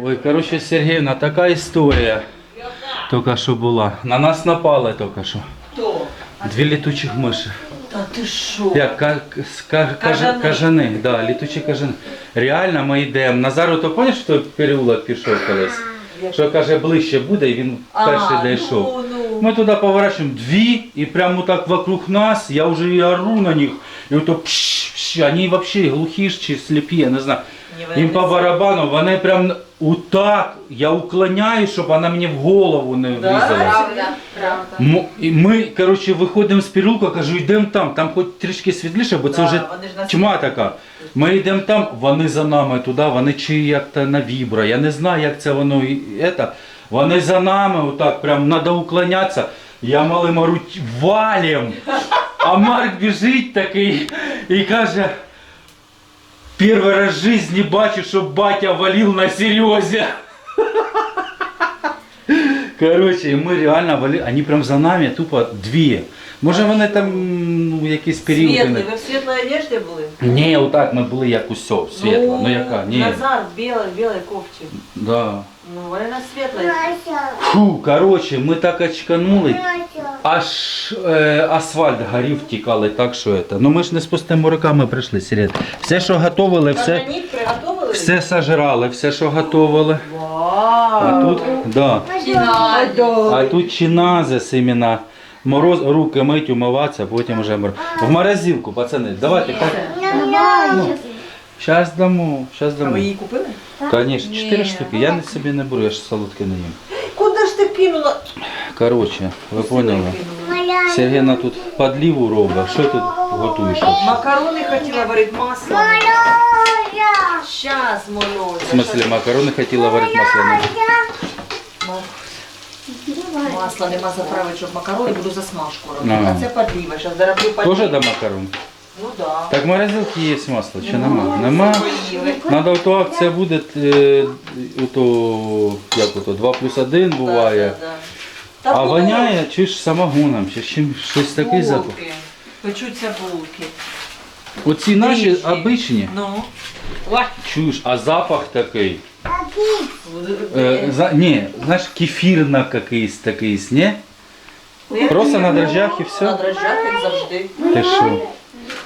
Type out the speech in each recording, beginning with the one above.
Ой, короче, Сергіївна, така історія тільки що була. На нас напали тільки що. Хто? Дві літучих миші. Та ти що? Як ка- ка- кажа- Кажани. кажани, да, літучі кажани. Реально ми йдемо. Назару, то пам'ятаєш, що переулок пішов колись? Що каже, ближче буде, і він перший дійшов. Ну, ну. Ми туди поворачуємо дві, і прямо так вокруг нас, я вже і ору на них. І ото пш, пш, вони взагалі глухі ж чи сліпі, я не знаю. Їм по барабану, вони прям отак, я уклоняю, щоб вона мені в голову не Да? врізалась. Правда, правда. М- І ми, коротше, виходимо з переулка, кажу, йдемо там, там хоч трішки світліше, бо це Да, вже вони ж нас- тьма така. Ми йдемо там, вони за нами туди, вони чи як-то на вібра. Я не знаю, як це воно і это. Вони за нами, отак, прям треба уклонятися. Я малим ору, валім. А Марк біжить такий і каже. Перший раз в житті бачу, що батя валив на серйозі. Короче, і ми реально валили, вони прям за нами тупо дві. Може вони там ну, якісь періоди. Світлі, не- ви в світлій одежді були? Ні, отак ми були як усьо, світло. Ну, яка? Ні. Назар в білій, в білій кофті. Да. Ну, вони на світлій. Фу, короче, ми так очканули, аж е, асфальт горів, тікали так, що це. Ну ми ж не з пустими руками прийшли, Сірет. Все, що готували, все, приготовили? все сожрали, все, що готували. А тут, да. А тут чиназис іменно. Мороз, руки мить, умиватися, потім вже мор... В морозилку, пацани, давайте. Зараз дамо, зараз А дамо. ви її купили? Конечно, 4 штуки. Я не собі не беру, я ж солодке не їм. Куди ж ти кинула? Коротше, ви поняли? Сергіна тут подливу робить. Що тут готуєш? вообще? Макарони хотіла варити масло. Щас. В смысле, макарони хотіла варити масляні. Масла нема заправити, щоб макарони буду засмажку робити. Ага. А це подліва. Зараз зароблю подліву. Тоже до макарон? Ну да. Так в морозилці є масло, чи нема? Нема? Поїли. Надо ото акція буде, е, ото, як ото, 2 плюс 1 буває. Да, да, да. А Та воняє чи ж самогоном, чи чим щось такий запах. булки. Печуться булки. Оці наші обичні. Ну. Ой. Чуєш, а запах такий. Е, за, ні, знаєш, кефірно якийсь такий, ні? Просто на дрожжах і все? На дрожжах, як завжди. Ти що?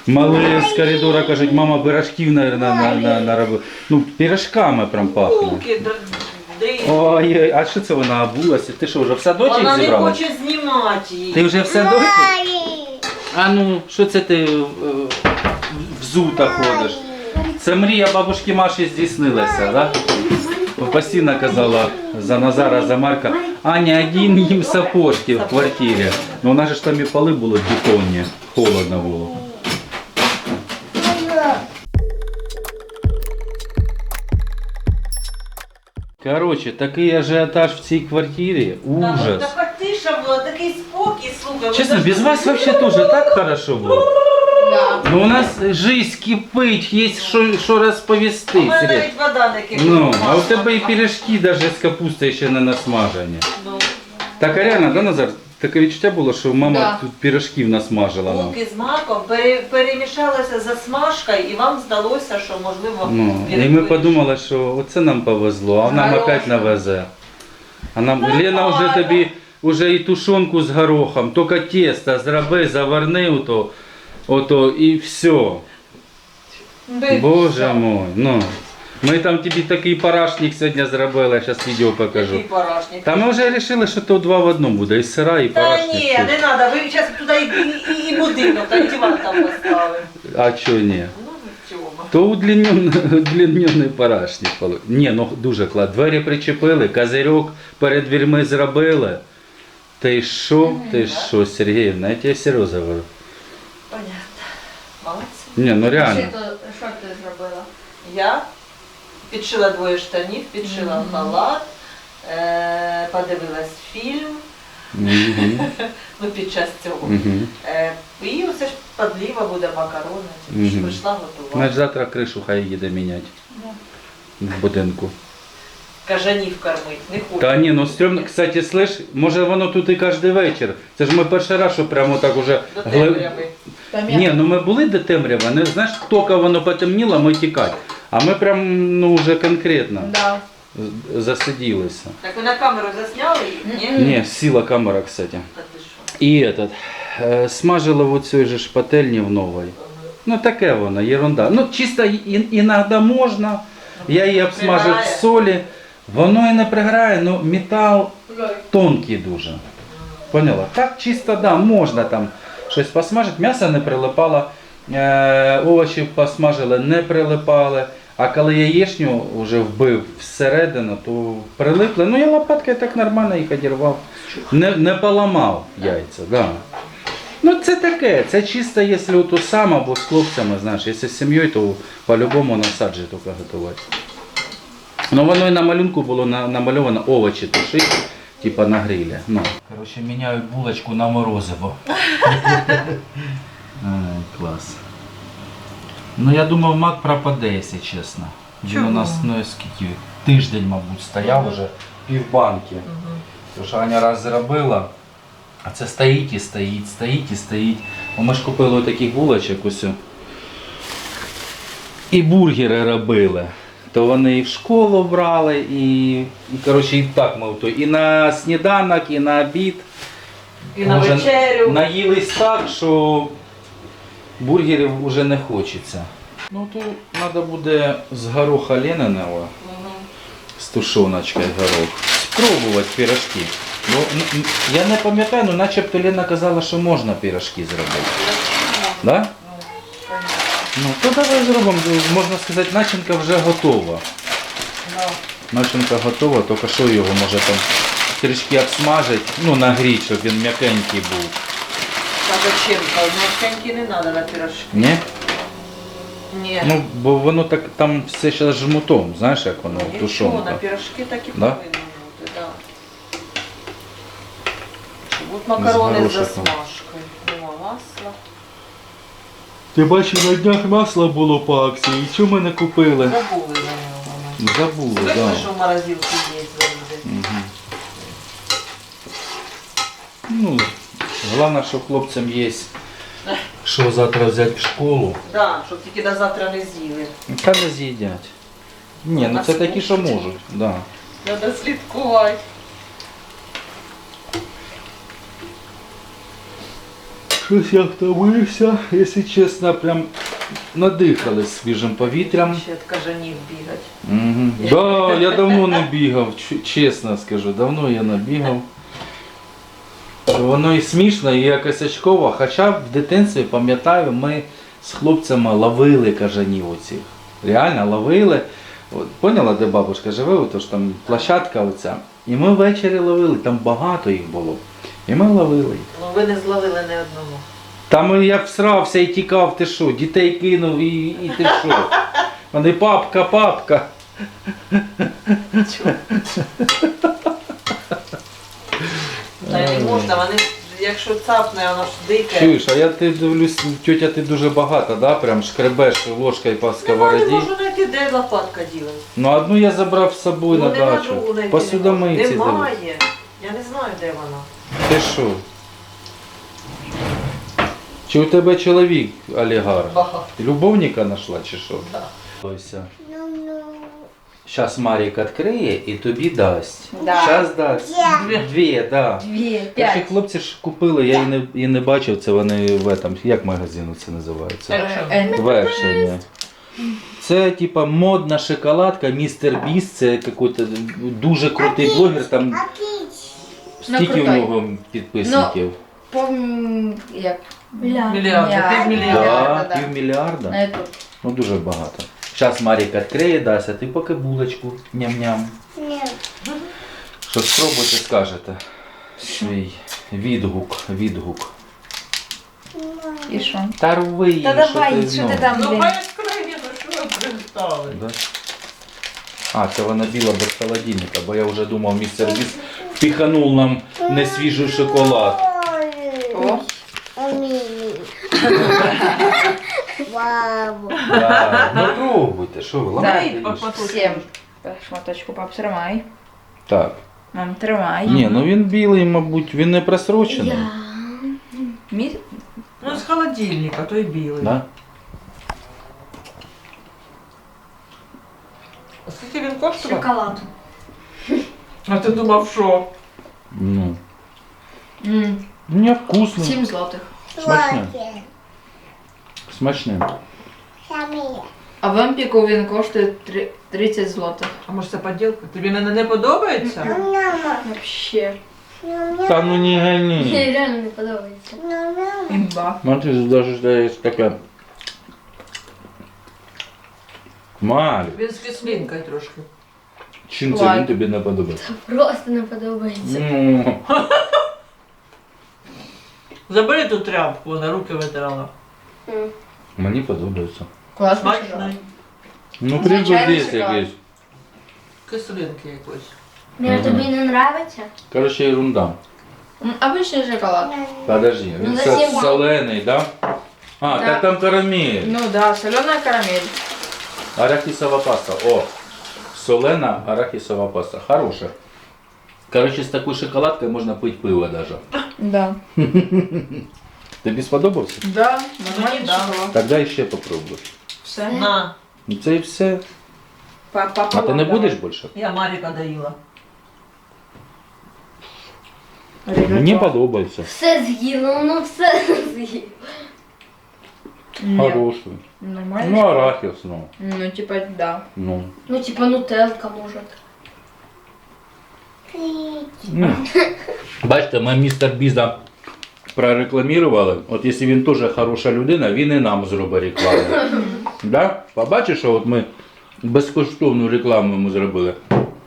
Мали з коридора кажуть, мама пирожків на, на, на, на, наробила. Ну, пирожками прям пахне. Булки, др- дрі- Ой, а що це вона обулася? Ти що, вже в садочок Вона не хоче знімати її. Ти вже в садочок? А ну, що це ти е, взута ходиш? Це мрія бабушки Маші здійснилася, да? Постійно казала за Назара, за Марка, Аня, один їм сапожки в квартирі. Ну у нас же ж там і поли були бетонні, холодно було. Короче, такий ажіотаж в цій квартирі, Та, ну, ужас. Така тиша була, такий спокій, слухай. Чесно, без вас вообще тоже так хорошо було. Да. Ну у нас жизнь кипить, є що, що У мене навіть вода не кипить. Ну, а у тебе і пиріжки навіть з капустою ще не насмажені. Ну, Так а реально, да, Назар? Таке відчуття було, що мама Да. тут пиріжків насмажила нам. булки з маком пере- перемішалися за смажкою, і вам здалося, що можливо. Ну, і ми подумали, що оце нам повезло, а нам Хорошо. опять навезе. А нам Лена вже тобі вже і тушонку з горохом, тільки тесто зроби, заверни ото, ото і все. Боже мой, ну. Ми там тобі такий парашник сьогодні зробили, зараз відео покажу. Який парашник. Та ми вже вирішили, що то два в одному буде, і сира, і Та парашник. ні, не треба, ви зараз туди і, і, і будинок, та й диван там поставимо. А чого ні? Ну, чого? То удлінений, удлінений парашник. поли- Ні, ну дуже клад. Двері причепили, козирьок перед дверми зробили. Ти що, ти що, Сергіївна, я тебе серйозно говорю. Понятно. Молодці. Ні, ну реально. Що ти зробила? Я підшила двоє штанів, підшила халат, е, подивилась фільм, ну під час цього. Е, і оце ж подліва буде макарони, тільки ж Мгм. прийшла готувати. Значить завтра кришу хай їде міняти. В будинку. Кажанів кормить, не хочу. Та ні, ну стрьомно, кстати, слиш, може воно тут і кожен вечір. Це ж ми перший раз, що прямо так уже До гли- темряви. Ні, ну ми були до темрява, не знаєш, тільки воно потемніло, ми тікать. А ми прям ну вже конкретно. Да. засиділися. Так ви на камеру засняли? Ні? Ні, сіла камера, кстати. Та ти що? І этот, е, смажили в оцій же ж пательні в новій. Ну таке воно, ерунда. Ну чисто і- іноді можна. Я її обсмажив в солі. Воно і не приграє, ну метал тонкий дуже. Поняла? Так чисто, да, можна там щось посмажити. М'ясо не прилипало, е, овочі посмажили, не прилипали. А коли яєчню вже вбив всередину, то прилипли. Ну я лопаткою так нормально їх одірвав. Не, не поламав яйця. Да. Ну це таке, це чисто, якщо то сам або з хлопцями, знаєш, якщо з сім'єю, то по-любому на саджі тільки готувати. Ну воно і на малюнку було намальовано овочі тушить, типа на грилі. Ну. Коротше, міняють булочку на морозиво. Клас. Ну я думав, мак пропаде, якщо чесно. Він у нас ну, скільки, тиждень, мабуть, стояв уже півбанки. Тому що Аня раз зробила, а це стоїть і стоїть, стоїть і стоїть. Бо Ми ж купили таких булочок ось. І бургери робили. То вони і в школу брали, і, і коротше, і так ми то, і на сніданок, і на обід. І на вечерю. Наїлись так, що бургерів вже не хочеться. Ну тут треба буде з гороха Ленинова, з тушоночкою горох, спробувати пірожки. Бо я не пам'ятаю, ну начебто Лена казала, що можна пірожки зробити. Да? Ну, то давай зробимо, можна сказати, начинка вже готова. Начинка готова, тільки що його може там трішки обсмажити, ну нагріть, щоб він м'якенький був. А зачем? Мягкенькі не треба на пірожки. Ні? Ні. Ну, бо воно так там все ще жмутом, знаєш, як воно Нічого, на тушонка. так і Да? повинно бути, да. От макарони з горошком. засмажкою. Нема масла. Ти бачиш, на днях масло було по акції, і чому ми не купили? Забули за нього. Забули, так. що в морозилці є завжди. Ну, головне, що хлопцям є, що завтра взяти в школу. Да, щоб тільки до завтра не з'їли. Та не з'їдять. Ні, ну це такі, що можуть. Да. Треба слідкувати. Щось я втомився, якщо чесно, прям надихались свіжим повітрям. Ще від кажанів бігати. Угу. Да, я давно не бігав, чесно скажу, давно я не бігав. Воно і смішно, і якось очково, хоча в дитинстві, пам'ятаю, ми з хлопцями ловили кажанів оцих. Реально ловили. От, поняла, де бабушка живе, ото ж там площадка оця. І ми ввечері ловили, там багато їх було. І ми ловили їх. Ну ви не зловили не одному. Там я всрався і тікав, ти що, дітей кинув і, і ти що. Вони папка, папка. Та й не можна, вони якщо цапне, воно ж дике. Чуєш, а я ти дивлюсь, тетя, ти дуже багата, да? Прям шкребеш ложкою по Нема, не сковороді. можу знайти, де лопатка ділась. Ну одну я забрав з собою Ну, на нема дачу. знайти. Посудомийці. Немає. Я не знаю, де вона. Ти що? Чи у тебе чоловік олігарх? Ага. Ти любовника знайшла чи що? Да. Ось. Зараз Марік відкриє і тобі дасть. Да. Зараз дасть. Дві. Дві, так. Дві, Перші п'ять. хлопці ж купили, я і не, і не бачив, це вони в этом, як магазин це називається? Е, Вершення. Це типа модна шоколадка, містер Біс, це якийсь дуже крутий блогер, там Ну, стільки у нього підписників. Пом... як? Мільярда, Мільярд. півмільярда. Да, да. півмільярда. Ну дуже багато. Зараз Марік відкриє, дасть, а ти поки булочку ням-ням. Що спробуйте, скажете. Свій відгук, відгук. І що? Та рви, Та давай, що ти там, Ну, блін? хай скрині, ну що ви пристали? Да? А, це вона біла без холодильника, бо я вже думав, містер Біс впіханув нам несвіжий шоколад. О, Вау. Да. Ну пробуйте, що ви ламаєте? Дай, їж? по- по- сім. Шматочку, пап, тримай. Так. Мам, тримай. Ні, ну він білий, мабуть, він не просрочений. Мі... Ну, з холодильника, той білий. Да? А Скільки він коштував? Шоколад. А ти думав, що? Ну. М, Мені вкусно. 7 злотих. Смачне. Смачне. А в Емпіку він коштує три- 30 злотих. А може це поділка? Тобі мене не подобається? Вообще. Та ну не гони. Мені реально не подобається. Імба. Смотри, даже здесь таке. Малі. Він з кислинкою трошки. Чим це Лайк. він тобі не подобається? Просто не подобається. Ну, Забери ту тряпку, вона руки витирала. Мені подобається. Класно. Смачно. Ну, Звичайний прикладись шоколад. якийсь. Кислинки якось. Мені тобі не нравиться? Короче, ерунда. М, Обичний шоколад. Подожди, Ну, він зачем? солений, да? А, Да. так там карамель. Ну да, солена карамель. Арахисова паста. О, солена арахисова паста. Хорошая. Короче, с такой шоколадкой можно пить пиво даже. Да. Тобі сподобався? Да, нормальний да. шоколад. Тогда ще попробуй. Все. На, Ну, Це і все. Папа, А ти не будеш більше? я Маріка доїла. Мені подобається. Все з'їло, воно все з'їло. Хороший. Нормальний Ну, шоколад. арахис, ну. Ну, типа, да. Ну. Ну, типа нутелка, може. Ну. Бачите, ми містер Біза прорекламували. От якщо він теж хороша людина, він і нам зробить рекламу. да? Побачиш, що от ми безкоштовну рекламу йому зробили.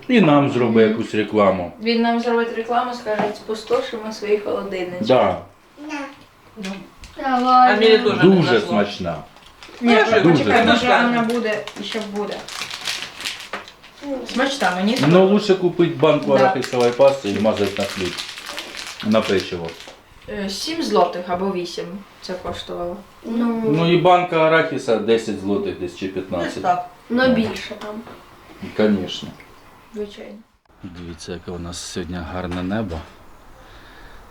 І нам зробить якусь рекламу. Він нам зробить рекламу, скаже, спустошимо свої холодильнички. Да. А Давай. мені теж не Дуже зайшло. смачна. Ні, Дуже почекай, може вона буде і ще буде. Смачна, мені Ну лучше купити банку Да. арахисової пасти і мазати на хліб. На печиво. 7 злотих або 8 це коштувало. Ну, Ну і банка арахіса 10 злотих десь чи 15. так. ну більше там. Звісно. Звичайно. Дивіться, яке у нас сьогодні гарне небо.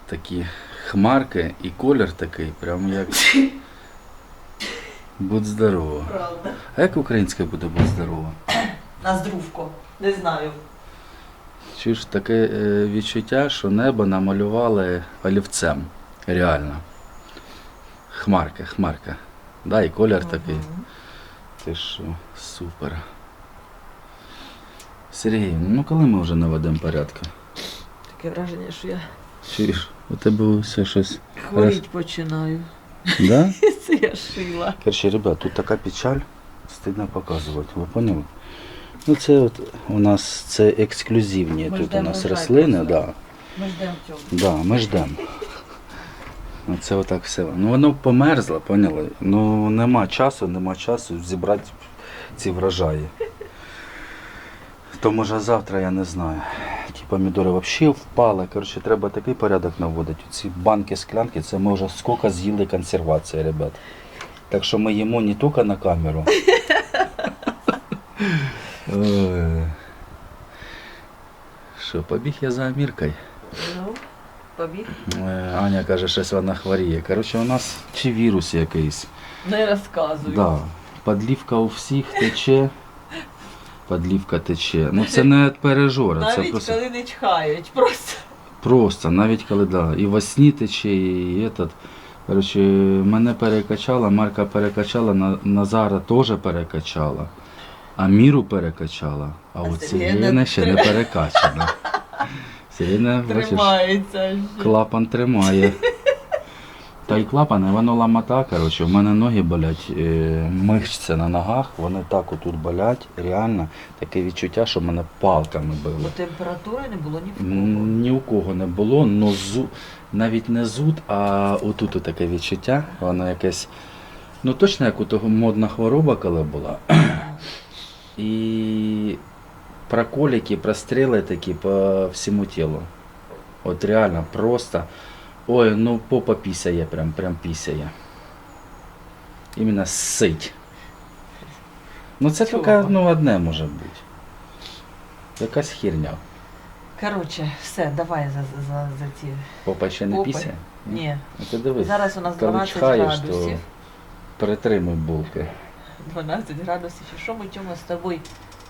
Такі хмарки і колір такий, прям як. Будь здорово. Правда. А як українське буде будь здорово? На здрувко. Не знаю. Чуєш таке е, відчуття, що небо намалювали олівцем. Реально. Хмарка, хмарка. Да, і колір такий. Ти що, супер. Сергій, ну коли ми вже наведемо порядку? Таке враження, що я Чуєш, у тебе все щось. хворіть починаю. Да? Це я шила. Короче, ребят, тут така печаль, стидно показувати, ви поняли? Ну це от у нас це ексклюзивні Ми тут у нас рослини, да. Ми ждемо цього. Да, ми ждемо. Це отак все. Ну воно померзло, поняли? Ну нема часу, нема часу зібрати ці врожаї. То може завтра я не знаю. Ті помідори взагалі впали. Коротше, треба такий порядок наводити. Ці банки, склянки, це ми вже скільки з'їли консервації, ребят. Так що ми їмо не тільки на камеру. Що, побіг я за Аміркою? Ну, побіг. Е, Аня каже, щось вона хворіє. Коротше, у нас чи вірус якийсь. Не розказую. Да. Подлівка у всіх тече. Подлівка тече. Ну це не від пережора, це просто, коли не чхають, просто. просто, навіть коли да. І во сні тече, і этот. Коротше, мене перекачала, Марка перекачала, Назара теж перекачала. А міру перекачала. А от Сергія ще не перекачана. Сирена, Тримається. Клапан тримає. Та й клапан, воно ламата, коротше, в мене ноги болять, е, мишці на ногах, вони так отут болять, реально таке відчуття, що мене палками Бо били. температури не було ні в кого. Ні у кого не було, но зу... навіть не зуд, а отут таке відчуття, воно якесь, ну точно як у того модна хвороба, коли була. І проколики, простріли такі по всьому тілу. От реально просто. Ой, ну попа пісяє, прям, прям пісяє. Іменно сить. Ну це Чого? тільки ну, одне може бути. Якась херня. Коротше, все, давай за, за, за ці. Попа ще не Попи. пісяє? Ні. Ну ти дивись. Зараз у нас коли 12 чхаєш, градусів. перетримуй булки. 12 градусів. І що ми Тьома з тобою?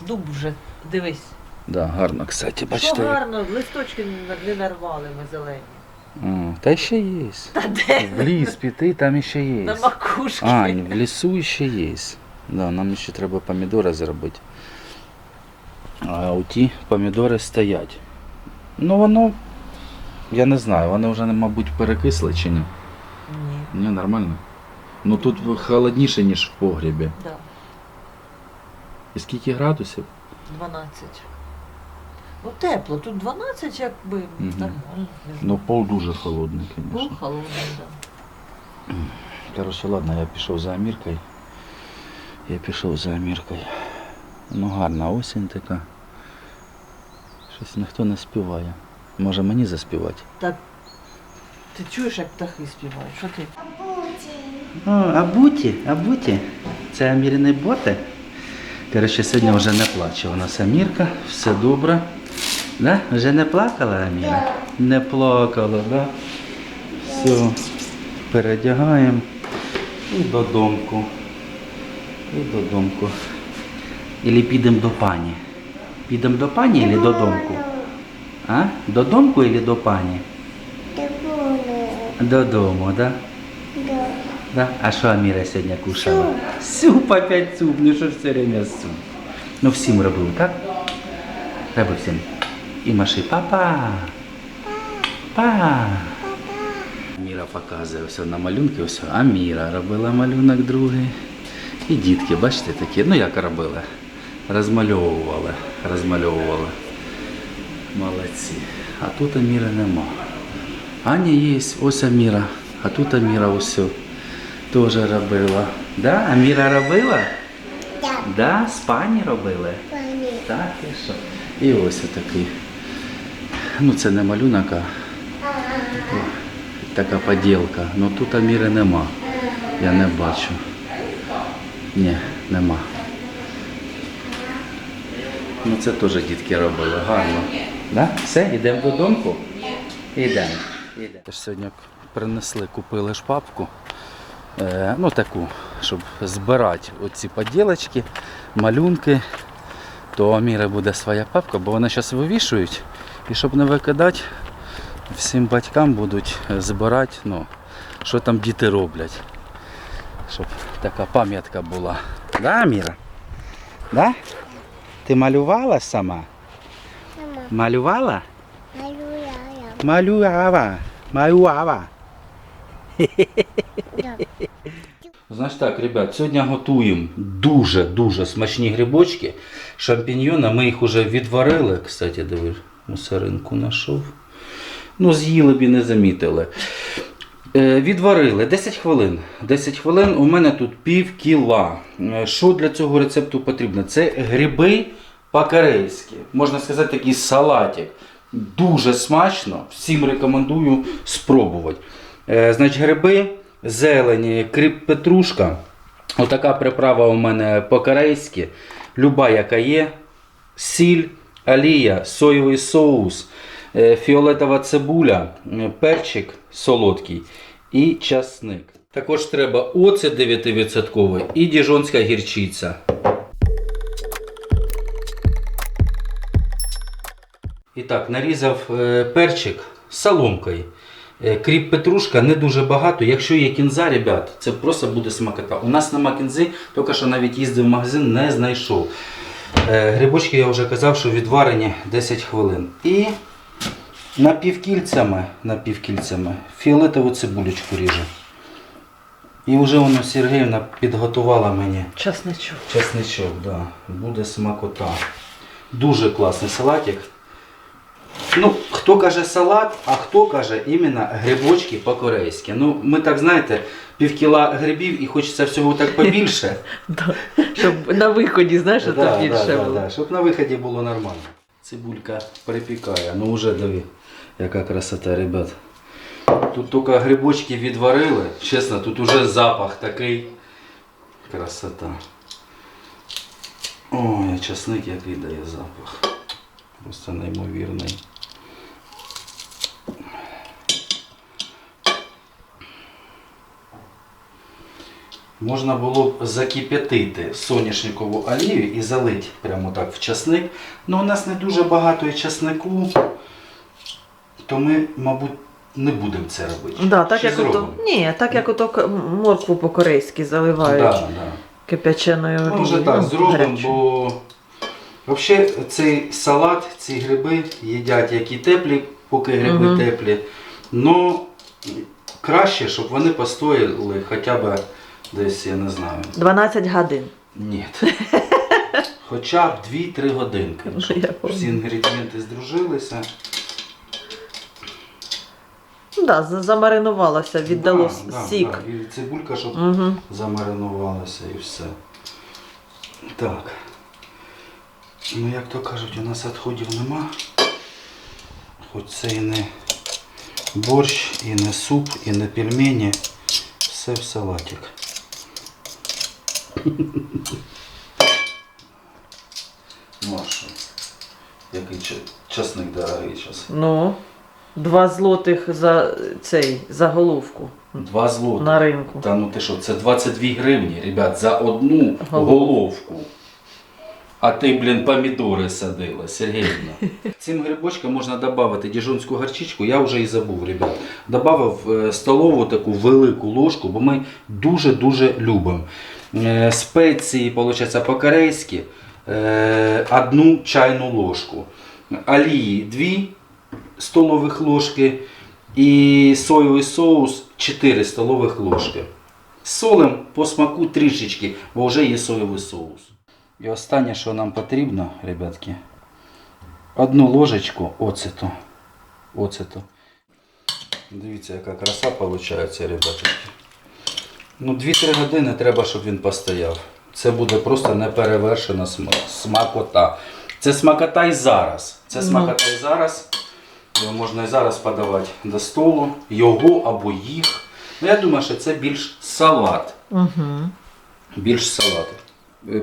Дуб вже, дивись, Да, гарно, кстати, Що гарно, листочки не нарвали ми зелені. О, та ще є. Та де? В ліс піти, там ще є. На макушки. Ань, в лісу ще є. Да, нам ще треба помідори зробити. А у ті помідори стоять. Ну воно, я не знаю, вони вже, мабуть, перекисли чи ні. Ні, Ні, нормально. Ну тут холодніше, ніж в погрібі. да, І скільки градусів? 12. Ну тепло, тут 12 якби Мгм. нормально. Ну пол дуже холодний, Був звісно. холодний, да. Короче, ладно, я пішов за Аміркою. Я пішов за Аміркою. Ну гарна осінь така. Щось ніхто не співає. Може мені заспівати? Так, ти чуєш, як птахи співають? Що ти? О, абуті, абуті. Це Амірини боти. Коротше, сьогодні вже не плаче у нас Амірка, все добре. Да? Вже не плакала Аміра? Не плакала, да? Все, передягаємо і додомку. І додомку. Ілі підемо до пані. Підемо до пані або додомку? А? Додомку або до пані? Додому, да? Да? А що Аміра сьогодні кушала? Суп опять суп, ну що ж все время суп? Ну всім робив, так? Треба всім. І маши папа. Па. Аміра показує все на малюнки, все. Аміра робила малюнок другий. І дітки, бачите, такі, ну як робили? Розмальовували, розмальовували. Молодці. А тут Аміри нема. Аня є, ось Аміра. А тут Аміра ось теж робила. Да? Аміра робила? Так. Да, з пані робили. Пані. Так, і що? І ось такий. Ну це не малюнок, а така поділка. Ну тут Аміри нема. Я не бачу. Ні, нема. Ну це теж дітки робили, гарно. Да? Все, йдемо додому? Йдемо. Сьогодні принесли, купили ж папку. Е, ну таку, щоб збирати оці поділочки, малюнки то у Аміри буде своя папка, бо вони зараз вивішують. І щоб не викидати, всім батькам будуть е, збирати, ну, що там діти роблять. Щоб така пам'ятка була. Да, Аміра? Да? Ти малювала сама? Малювала? Малюя. Малювала. Малювала. Значить так, ребят, сьогодні готуємо дуже-дуже смачні грибочки. Шампіньйони, ми їх вже відварили. Кстати, диви, мусоринку знайшов. Ну, з'їли б і не замітили. Е, відварили 10 хвилин. 10 хвилин у мене тут пів кіла. Е, Що для цього рецепту потрібно? Це гриби по-корейськи. Можна сказати, такий салатик. Дуже смачно. Всім рекомендую спробувати. Е, значить, гриби, зелені, кріп петрушка. Отака приправа у мене по-корейськи. Люба, яка є. Сіль, олія, соєвий соус, е, фіолетова цибуля, е, перчик солодкий і часник. Також треба оцет 9% і діжонська гірчиця. І так, нарізав перчик соломкою. Е, Кріп петрушка не дуже багато. Якщо є кінза, ребят, це просто буде смакота. У нас нема кінзи, тільки що навіть їздив в магазин, не знайшов. Е, Грибочки я вже казав, що відварені 10 хвилин. І напівкільцями, напівкільцями фіолетову цибулечку ріже. І вже воно Сергіївна підготувала мені Часничок. чесничок, да. буде смакота. Дуже класний салатик. Ну, хто каже салат, а хто каже іменно грибочки по-корейськи. Ну, ми так знаєте, пів кіла грибів і хочеться всього так побільше. Щоб на виході, знаєш, то да, більше було. Щоб на виході було нормально. Цибулька припікає. Ну вже диви, яка красота, ребят. Тут тільки грибочки відварили. Чесно, тут уже запах такий. Красота. Ой, часник який дає запах. Просто неймовірний. Можна було б закип'ятити соняшникову олію і залити прямо так в часник. Ну, у нас не дуже багато і часнику, то ми, мабуть, не будемо це робити. Да, так як ото, зробимо? ні, так як ото моркву по-корейськи заливають Да, да. кип'яченою олією. Може так ну, зробимо, бо взагалі цей салат, ці гриби їдять як і теплі, поки гриби Мгм. теплі. Ну краще, щоб вони постояли хоча б десь, я не знаю. 12 годин. Ні. Хоча б 2-3 годинки. Ну, я всі інгредієнти здружилися. Ну да, за- замаринувалося, віддалося Да, да, сік. да. І цибулька, щоб Угу. замаринувалася і все. Так. Ну, як то кажуть, у нас відходів нема. Хоч це і не борщ, і не суп, і не пельмені. Все в салатик. Ну а що? Який ча- часник дорогий зараз. Ну, 2 злотих за цей, за головку Два злоти. на ринку. Та ну ти що, це 22 гривні, ребят, за одну Головку. головку. А ти, блін, помідори садила, Сергіївна. Цим грибочкам можна додати діжонську гарчичку, я вже і забув, ребят. Добавив е, столову таку велику ложку, бо ми дуже-дуже любимо. Е, Спеції, виходить, по-корейськи, е, одну чайну ложку. Олії 2 столових ложки і соєвий соус 4 столових ложки. Солим по смаку трішечки, бо вже є соєвий соус. І останнє, що нам потрібно, ребятки, одну ложечку оцету. Оцету. Дивіться, яка краса виходить, ребятки. Ну, 2-3 години треба, щоб він постояв. Це буде просто неперевершена смакота. Це смакота і зараз. Це смакота і зараз. Його можна і зараз подавати до столу. Його або їх. Ну, я думаю, що це більш салат. Угу. Більш салат.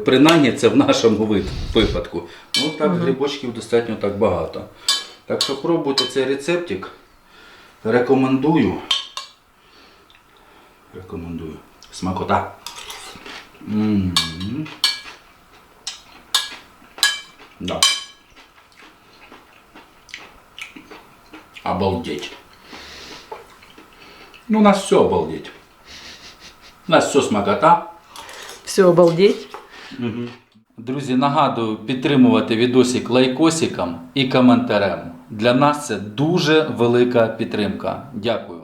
Принаймні це в нашому випадку. Ну так, Мгм. грибочків достатньо так багато. Так що пробуйте цей рецептик. Рекомендую. Рекомендую. Смакота. м Да. Обалдеть. Ну, у нас все обалдеть. У нас все смакота. Все, обалдеть. Друзі, нагадую підтримувати відосик лайкосиком і коментарем. Для нас це дуже велика підтримка. Дякую.